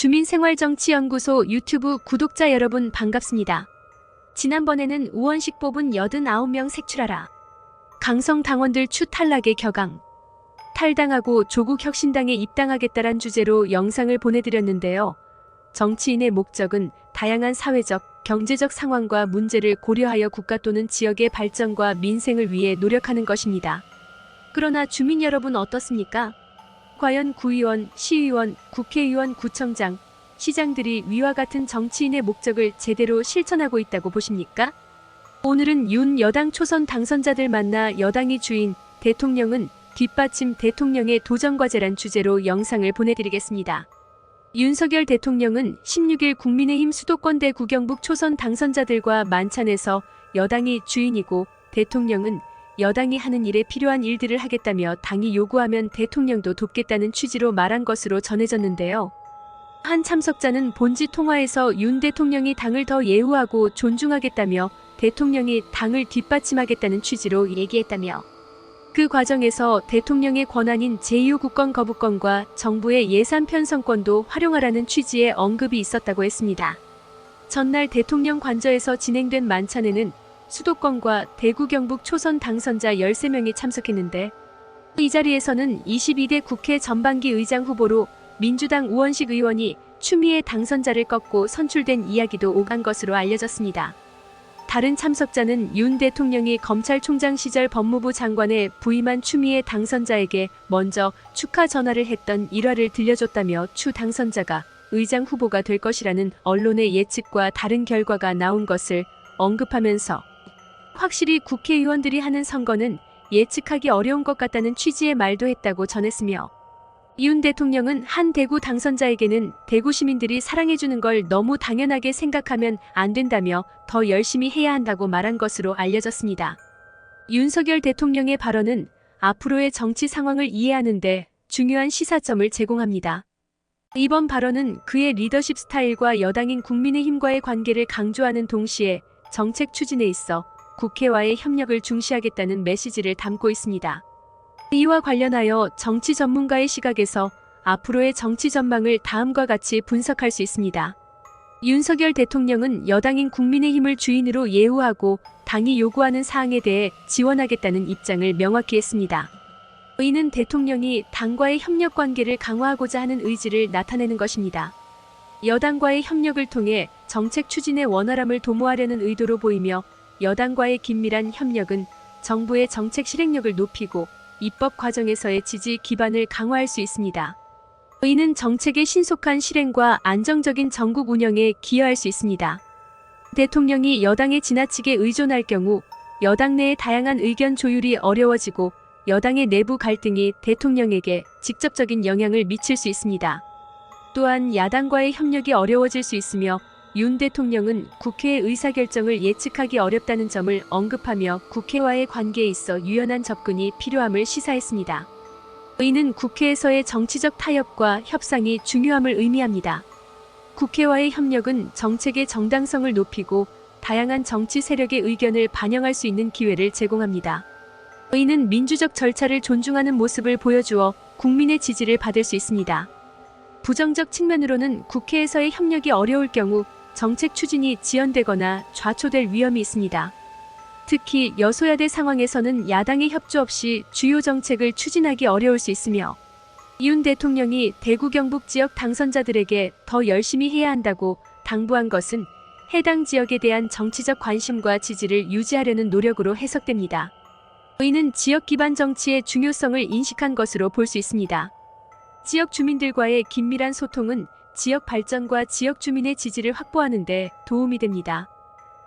주민생활정치연구소 유튜브 구독자 여러분 반갑습니다. 지난번에는 우원식 뽑은 89명 색출하라. 강성 당원들 추 탈락의 격앙. 탈당하고 조국 혁신당에 입당하겠다란 주제로 영상을 보내드렸는데요. 정치인의 목적은 다양한 사회적, 경제적 상황과 문제를 고려하여 국가 또는 지역의 발전과 민생을 위해 노력하는 것입니다. 그러나 주민 여러분 어떻습니까? 과연 구의원, 시의원, 국회의원, 구청장, 시장들이 위와 같은 정치인의 목적을 제대로 실천하고 있다고 보십니까? 오늘은 윤 여당 초선 당선자들 만나 여당이 주인 대통령은 뒷받침 대통령의 도전과제란 주제로 영상을 보내드리겠습니다. 윤석열 대통령은 16일 국민의힘 수도권대 구경북 초선 당선자들과 만찬에서 여당이 주인이고 대통령은 여당이 하는 일에 필요한 일들을 하겠다며 당이 요구하면 대통령도 돕겠다는 취지로 말한 것으로 전해졌는데요. 한 참석자는 본지 통화에서 윤 대통령이 당을 더 예우하고 존중하겠다며 대통령이 당을 뒷받침하겠다는 취지로 얘기했다며 그 과정에서 대통령의 권한인 제2국권 거부권과 정부의 예산 편성권도 활용하라는 취지의 언급이 있었다고 했습니다. 전날 대통령 관저에서 진행된 만찬에는 수도권과 대구 경북 초선 당선자 13명이 참석했는데 이 자리에서는 22대 국회 전반기 의장 후보로 민주당 우원식 의원이 추미애 당선자를 꺾고 선출된 이야기도 오간 것으로 알려졌습니다. 다른 참석자는 윤 대통령이 검찰총장 시절 법무부 장관에 부임한 추미애 당선자에게 먼저 축하 전화를 했던 일화를 들려줬다며 추 당선자가 의장 후보가 될 것이라는 언론의 예측과 다른 결과가 나온 것을 언급하면서 확실히 국회의원들이 하는 선거는 예측하기 어려운 것 같다는 취지의 말도 했다고 전했으며 윤 대통령은 한 대구 당선자에게는 대구 시민들이 사랑해주는 걸 너무 당연하게 생각하면 안 된다며 더 열심히 해야 한다고 말한 것으로 알려졌습니다. 윤석열 대통령의 발언은 앞으로의 정치 상황을 이해하는데 중요한 시사점을 제공합니다. 이번 발언은 그의 리더십 스타일과 여당인 국민의힘과의 관계를 강조하는 동시에 정책 추진에 있어 국회와의 협력을 중시하겠다는 메시지를 담고 있습니다. 이와 관련하여 정치 전문가의 시각에서 앞으로의 정치 전망을 다음과 같이 분석할 수 있습니다. 윤석열 대통령은 여당인 국민의힘을 주인으로 예우하고 당이 요구하는 사항에 대해 지원하겠다는 입장을 명확히 했습니다. 이는 대통령이 당과의 협력 관계를 강화하고자 하는 의지를 나타내는 것입니다. 여당과의 협력을 통해 정책 추진의 원활함을 도모하려는 의도로 보이며 여당과의 긴밀한 협력은 정부의 정책 실행력을 높이고 입법 과정에서의 지지 기반을 강화할 수 있습니다. 이는 정책의 신속한 실행과 안정적인 전국 운영에 기여할 수 있습니다. 대통령이 여당에 지나치게 의존할 경우 여당 내의 다양한 의견 조율이 어려워지고 여당의 내부 갈등이 대통령에게 직접적인 영향을 미칠 수 있습니다. 또한 야당과의 협력이 어려워질 수 있으며 윤 대통령은 국회의 의사결정을 예측하기 어렵다는 점을 언급하며 국회와의 관계에 있어 유연한 접근이 필요함을 시사했습니다. 이는 국회에서의 정치적 타협과 협상이 중요함을 의미합니다. 국회와의 협력은 정책의 정당성을 높이고 다양한 정치 세력의 의견을 반영할 수 있는 기회를 제공합니다. 이는 민주적 절차를 존중하는 모습을 보여주어 국민의 지지를 받을 수 있습니다. 부정적 측면으로는 국회에서의 협력이 어려울 경우 정책 추진이 지연되거나 좌초될 위험이 있습니다. 특히 여소야대 상황에서는 야당의 협조 없이 주요 정책을 추진하기 어려울 수 있으며 윤 대통령이 대구 경북 지역 당선자들에게 더 열심히 해야 한다고 당부한 것은 해당 지역에 대한 정치적 관심과 지지를 유지하려는 노력으로 해석됩니다. 이는 지역 기반 정치의 중요성을 인식한 것으로 볼 수 있습니다. 지역 주민들과의 긴밀한 소통은 지역 발전과 지역 주민의 지지를 확보하는 데 도움이 됩니다.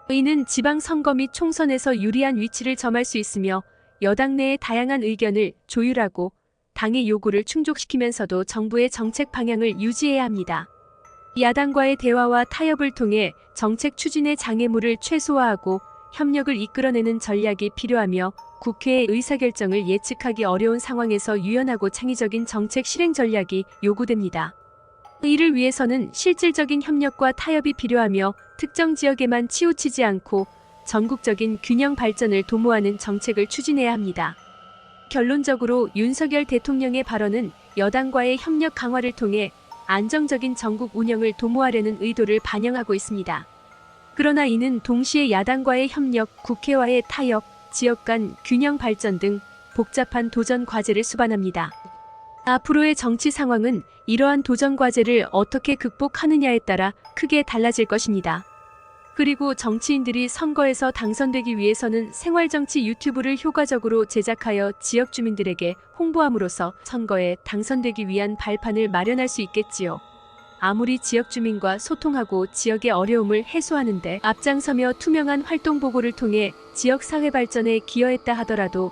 이는 지방 선거 및 총선에서 유리한 위치를 점할 수 있으며 여당 내의 다양한 의견을 조율하고 당의 요구를 충족시키면서도 정부의 정책 방향을 유지해야 합니다. 야당과의 대화와 타협을 통해 정책 추진의 장애물을 최소화하고 협력을 이끌어내는 전략이 필요하며 국회의 의사결정을 예측하기 어려운 상황에서 유연하고 창의적인 정책 실행 전략이 요구됩니다. 이를 위해서는 실질적인 협력과 타협이 필요하며 특정 지역에만 치우치지 않고 전국적인 균형 발전을 도모하는 정책을 추진해야 합니다. 결론적으로 윤석열 대통령의 발언은 여당과의 협력 강화를 통해 안정적인 전국 운영을 도모하려는 의도를 반영하고 있습니다. 그러나 이는 동시에 야당과의 협력, 국회와의 타협, 지역 간 균형 발전 등 복잡한 도전 과제를 수반합니다. 앞으로의 정치 상황은 이러한 도전 과제를 어떻게 극복하느냐에 따라 크게 달라질 것입니다. 그리고 정치인들이 선거에서 당선되기 위해서는 생활정치 유튜브를 효과적으로 제작하여 지역 주민들에게 홍보함으로써 선거에 당선되기 위한 발판을 마련할 수 있겠지요. 아무리 지역 주민과 소통하고 지역의 어려움을 해소하는데 앞장서며 투명한 활동 보고를 통해 지역 사회 발전에 기여했다 하더라도